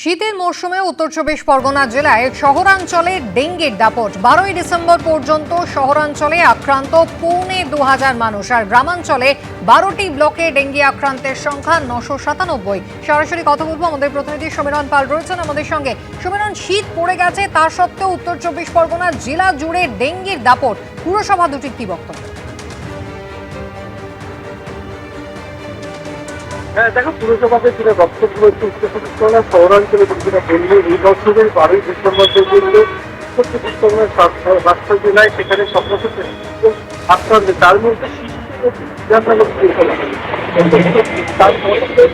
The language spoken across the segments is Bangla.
শীতের মরশুমে উত্তর চব্বিশ পরগনা জেলায় শহরাঞ্চলে ডেঙ্গির দাপট। বারোই ডিসেম্বর পর্যন্ত শহরাঞ্চলে আক্রান্ত পৌনে দু হাজার মানুষ আর গ্রামাঞ্চলে বারোটি ব্লকে ডেঙ্গি আক্রান্তের সংখ্যা নশো সাতানব্বই। সরাসরি কথা বলব আমাদের প্রতিনিধি সমীরণ পাল রয়েছেন আমাদের সঙ্গে। সমীরণ শীত পড়ে গেছে, তা সত্ত্বেও উত্তর চব্বিশ পরগনা জেলা জুড়ে ডেঙ্গির দাপট। পুরসভা দুটির কি বক্তব্য? হ্যাঁ দেখো পুরসভাকে যেটা হচ্ছে উত্তর চব্বিশ শহরাঞ্চলে যেটা বলল, এই বছরের বারোই ডিসেম্বর পর্যন্ত স্বাস্থ্য- স্বাস্থ্য জেলায় সেখানে সমস্ত আক্রান্ত তার মধ্যে তার মধ্যে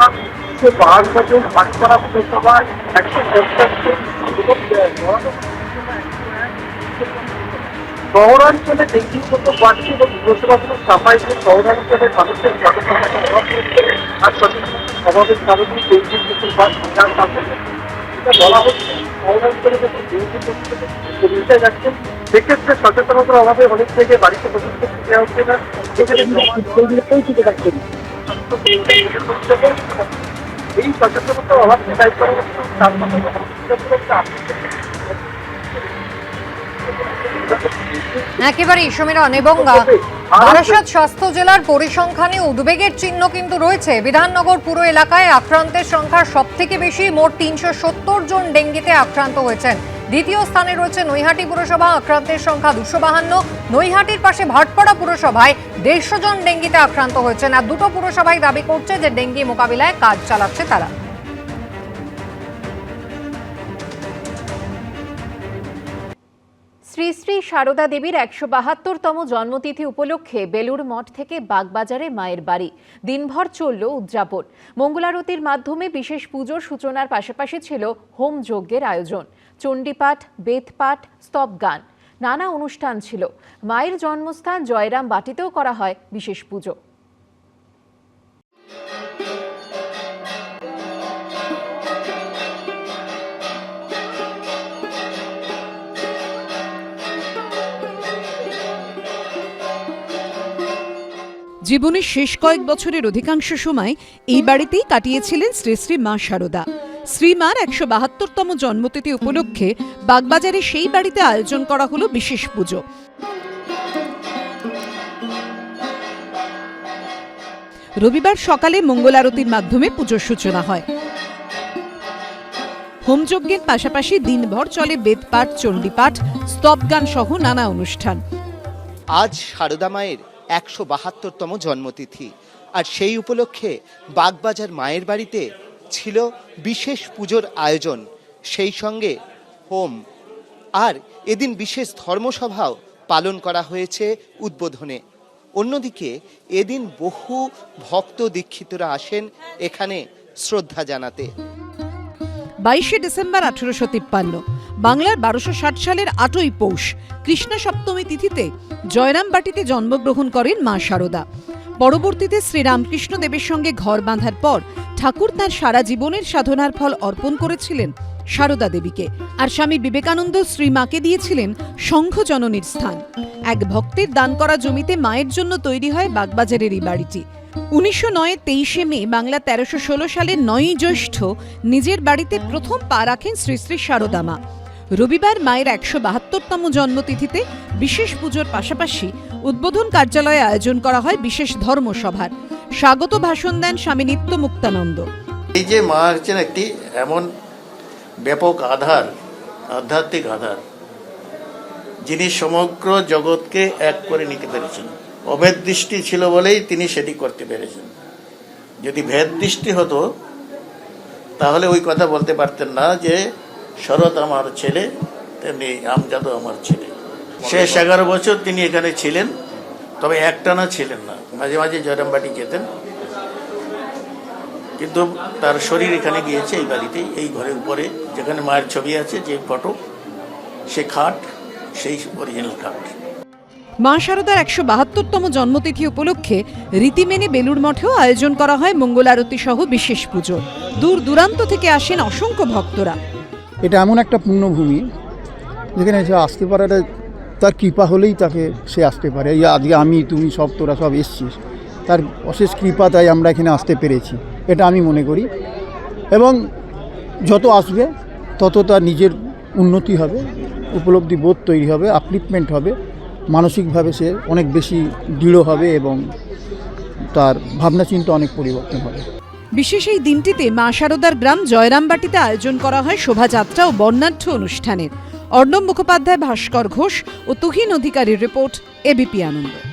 একশো বাহান্ন পুরসভায় একশো পঞ্চাশ জন শহরাঞ্চলে ডেঙ্গি মতো বাড়ছে এবং পুরসভাগুলো সাফাই দিয়ে শহরাঞ্চলে মানুষের আর সচেতনতার অভাবের কারণে ডেঙ্গি মতো বাড়ছে যার কারণে যেটা বলা হচ্ছে শহরাঞ্চলে যখন ডেঙ্গি মতো যাচ্ছে, সেক্ষেত্রে সচেতনতার অভাবে অনেক থেকে বাড়িতে করতে দেওয়া হচ্ছে না। সেখানে টিকে থাকছে। এই সচেতনতার অভাবকে দায়ী করা হচ্ছে তার মধ্যে একেবারেই, সমীরণ এবং বারাসাত স্বাস্থ্য জেলার পরিসংখ্যানে উদ্বেগের চিহ্ন কিন্তু রয়েছে। বিধাননগর পুরো এলাকায় আক্রান্তের সংখ্যা সব থেকে বেশি। মোট তিনশো সত্তর জন ডেঙ্গিতে আক্রান্ত হয়েছেন। দ্বিতীয় স্থানে রয়েছে নৈহাটি পুরসভা, আক্রান্তের সংখ্যা দুশো বাহান্ন। নৈহাটির পাশে ভাটপাড়া পুরসভায় দেড়শো জন ডেঙ্গিতে আক্রান্ত হয়েছেন। আর দুটো পুরসভাই দাবি করছে যে ডেঙ্গি মোকাবিলায় কাজ চালাচ্ছে তারা। শ্রী শ্রী সারদা দেবীর একশো বাহাত্তরতম জন্মতিথি উপলক্ষে বেলুর মঠ থেকে বাগবাজারে মায়ের বাড়ি। দিনভর চলল উদযাপন। মঙ্গলারতির মাধ্যমে বিশেষ পুজোর সূচনার পাশাপাশি ছিল হোম যজ্ঞের আয়োজন। চণ্ডীপাঠ, বেদপাঠ, স্তব গান, নানা অনুষ্ঠান ছিল। মায়ের জন্মস্থান জয়রাম বাটিতেও করা হয় বিশেষ পুজো। জীবনের শেষ কয়েক বছরের অধিকাংশ সময় এই বাড়িতেই কাটিয়েছিলেন শ্রী শ্রী মা শারদা শ্রীমার একশো বাহাত্তরতম জন্মতিথি উপলক্ষে বাগবাজারে সেই বাড়িতে আয়োজন করা হলো বিশেষ পুজো। রবিবার সকালে মঙ্গল আরতির মাধ্যমে পুজোর সূচনা হয়। হোমযজ্ঞের পাশাপাশি দিনভর চলে বেদপাঠ চণ্ডীপাঠ স্তবগান সহ নানা অনুষ্ঠান। আজ সারদা মায়ের একশো বাহাত্তরতম জন্মতিথি। আর সেই উপলক্ষে বাগবাজার মায়ের বাড়িতে ছিল বিশেষ পুজোর আয়োজন। সেই সঙ্গে হোম। আর এদিন বিশেষ ধর্মসভাও পালন করা হয়েছে উদ্বোধনে। অন্যদিকে এদিন বহু ভক্ত দীক্ষিতরা আসেন এখানে শ্রদ্ধা জানাতে। বাইশে ডিসেম্বর আঠেরোশো তিপ্পান্ন। বাংলার বারোশো ষাট সালের আটই পৌষ, কৃষ্ণ সপ্তমী তিথিতে জয়রামবাটিতে জন্মগ্রহণ করেন মা শারদা পরবর্তীতে শ্রীরামকৃষ্ণ দেবের সঙ্গে ঘর বাঁধার পর ঠাকুর তার সারা জীবনের সাধনার ফল অর্পণ করেছিলেন শারদা দেবীকে আর স্বামী বিবেকানন্দ শ্রীমাকে দিয়েছিলেন সংঘ জননীর স্থান। এক ভক্তের দান করা জমিতে মায়ের জন্য তৈরি হয় বাগবাজারের এই বাড়িটি। উনিশশো নয় তেইশে মে, বাংলা তেরোশো ষোলো সালের নয়ই জ্যৈষ্ঠ, নিজের বাড়িতে প্রথম পা রাখেন শ্রী শ্রী শারদামা রবিবার মায়ের একশো বাহাত্তরতম জন্মতিথিতে বিশেষ পুজোর পাশাপাশি উদ্বোধন কার্যালয়ে আয়োজন করা হয় বিশেষ ধর্মসভার। স্বাগত ভাষণ দেন স্বামী নিত্য মুক্তানন্দ এই যে মা হচ্ছেন একটি এমন ব্যাপক আধার, আধ্যাত্মিক আধার, যিনি সমগ্র জগৎকে এক করে নিতে পেরেছেন। অভেদ দৃষ্টি ছিল বলেই তিনি সেটি করতে পেরেছেন। যদি ভেদ দৃষ্টি হতো, তাহলে ওই কথা বলতে পারতেন না যে শরৎ আমার ছেলে, তেমনি আমজাদও আমার ছেলে। শেষ এগারো বছর তিনি এখানে ছিলেন, তবে একটানা ছিলেন না। মাঝে মাঝে জয়রামবাটি যেতেন। কিন্তু তার শরীর এখানে গিয়েছে এই বাড়িতেই, এই ঘরের উপরে। যেখানে মায়ের ছবি আছে, যে ফটো, সে খাট, সেই অরিজিনাল খাট। মা শারদার একশো বাহাত্তরতম জন্মতিথি উপলক্ষে রীতি মেনে বেলুর মঠেও আয়োজন করা হয় মঙ্গলারতি সহ বিশেষ পুজো। দূর দূরান্ত থেকে আসেন অসংখ্য ভক্তরা। এটা এমন একটা পুণ্যভূমি যেখানে সে আসতে পারাটা, তার কৃপা হলেই তাকে সে আসতে পারে। এই আজকে আমি, তুমি সব, তোরা সব এসছিস। তার অশেষ কৃপা তাই আমরা এখানে আসতে পেরেছি, এটা আমি মনে করি। এবং যত আসবে, তত তার নিজের উন্নতি হবে, উপলব্ধি বোধ তৈরি হবে আপলিফমেন্ট হবে, মানসিকভাবে সে অনেক বেশি দৃঢ় হবে এবং তার ভাবনা চিন্তা অনেক পরিবর্তন হবে। বিশেষ এই দিনটিতে মা শারদার গ্রাম জয়রামবাটিতে আয়োজন করা হয় শোভাযাত্রা ও বর্ণাঢ্য অনুষ্ঠানের। অর্ণব মুখোপাধ্যায়, ভাস্কর ঘোষ ও তুহিন অধিকারীর রিপোর্ট এবিপি আনন্দ।